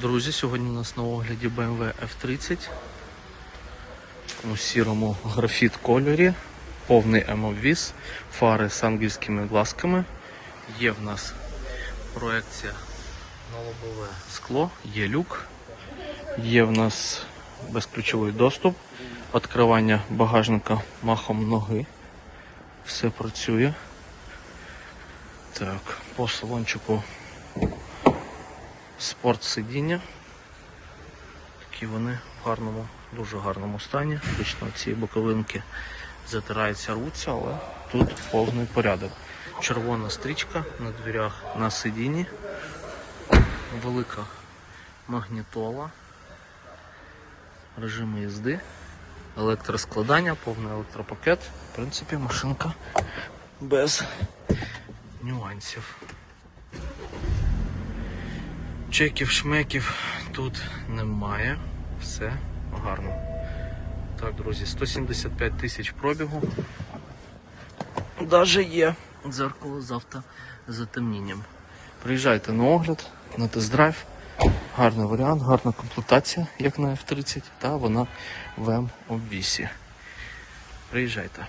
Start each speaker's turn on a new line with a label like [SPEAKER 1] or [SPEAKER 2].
[SPEAKER 1] Друзі, сьогодні у нас на огляді BMW F30 у сірому графіт кольорі, повний емобвіз, фари з ангельськими глазками. Є в нас проекція на лобове скло, є люк, є в нас безключовий доступ, відкривання багажника махом ноги. Все працює. Так, по салончику спорт сидіння. Такі вони в гарному, дуже гарному стані. Звично ці боковинки затираються, рвуться, але тут повний порядок. Червона стрічка на дверях на сидінні, велика магнітола, режими їзди, електроскладання, повний електропакет. В принципі, машинка без нюансів. Чеків, шмеків тут немає. Все гарно. Так, друзі, 175 тисяч пробігу. Даже є дзеркало з автозатемнінням. Приїжджайте на огляд, на тест-драйв. Гарний варіант, гарна комплектація, як на F30, та вона в М обвісі. Приїжджайте.